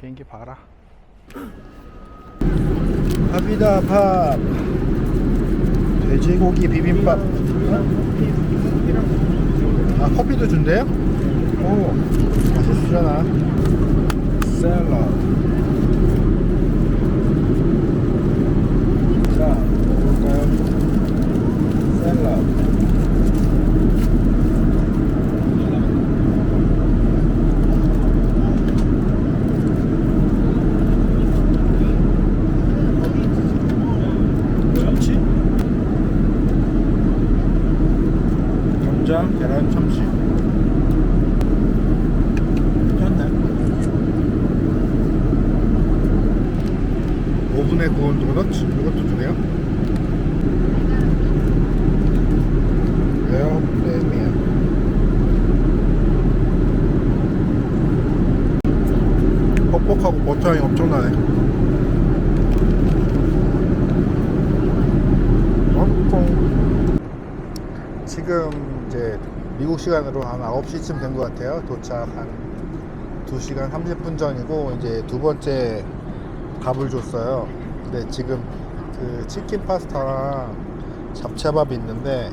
비행기 봐라. 밥이다 밥. 돼지고기 비빔밥. 아 커피도 준대요? 오 맛있으려나? 샐러드. 자 먹을까요? 샐러드. 참치? 감자, 계란, 참치. 괜찮네. 오븐에 구운 도넛 이것도 주네요. 뻑뻑하고 버터향이 엄청나네. 홍콩 지금 이제 미국 시간으로 한 9시쯤 된 것 같아요. 도착 한 2시간 30분 전이고 이제 두 번째 밥을 줬어요. 근데 지금 그 치킨 파스타랑 잡채밥이 있는데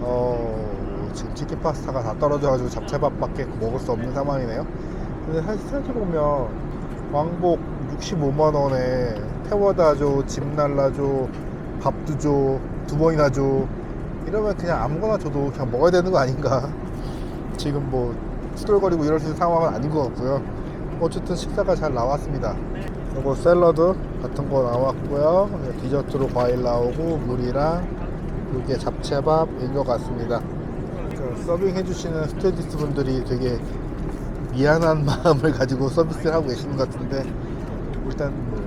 어 지금 치킨 파스타가 다 떨어져가지고 잡채밥밖에 먹을 수 없는 상황이네요. 근데 사실 생각해보면 왕복 65만 원에 태워다 줘, 집 날라줘, 밥도 줘, 두 번이나 줘. 이러면 그냥 아무거나 줘도 그냥 먹어야 되는 거 아닌가. 지금 뭐 투덜거리고 이럴 수 있는 상황은 아닌 것 같고요. 어쨌든 식사가 잘 나왔습니다. 그리고 샐러드 같은 거 나왔고요. 디저트로 과일 나오고 물이랑 이게 잡채밥인 것 같습니다. 그 서빙 해주시는 스튜디스 분들이 되게 미안한 마음을 가지고 서비스를 하고 계시는 것 같은데 일단 뭐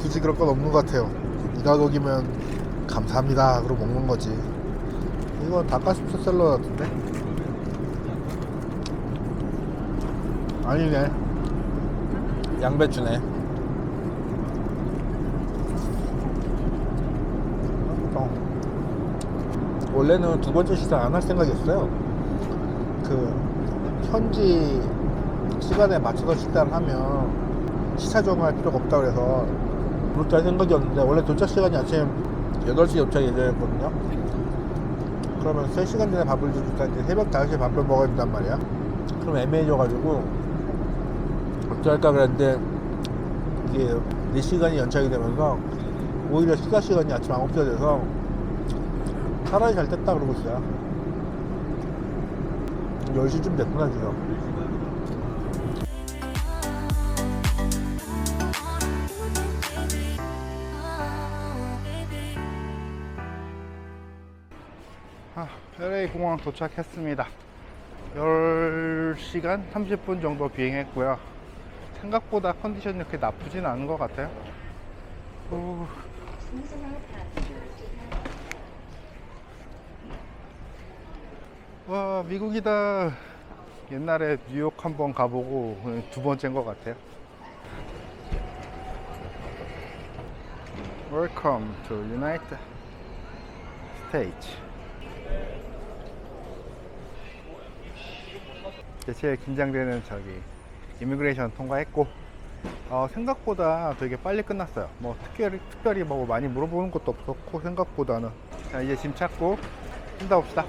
굳이 그럴 건 없는 것 같아요. 이 가격이면 감사합니다. 그러고 먹는 거지. 이건 닭가슴살 샐러드 같은데? 아니네. 양배추네. 어. 원래는 두 번째 식사 안 할 생각이었어요. 그 현지 시간에 맞춰서 식사를 하면 시차 적응할 필요가 없다 그래서 그렇게 할 생각이었는데 원래 도착 시간이 아침 8시 도착 예정이었거든요 그러면 3시간 전에 밥을 주니까 이제 새벽 5시에 밥을 먹어야 된단 말이야. 그럼 애매해져가지고 어쩔까 그랬는데 이게 4시간이 연착이 되면서 오히려 식사 시간이 아침 9시가 돼서 차라리 잘 됐다 그러고 있어요. 10시쯤 됐구나 지금 아, LA 공항 도착했습니다. 10시간 30분 정도 비행했고요. 생각보다 컨디션이 그렇게 나쁘진 않은 것 같아요. 오. 와, 미국이다. 옛날에 뉴욕 한번 가보고 두 번째인 것 같아요. Welcome to United States. 제 제일 긴장되는 저기 이미그레이션 통과했고 어, 생각보다 되게 빨리 끝났어요. 뭐 특별히 특별히 뭐 많이 물어보는 것도 없었고 생각보다는 자 이제 짐 찾고 힘다 봅시다.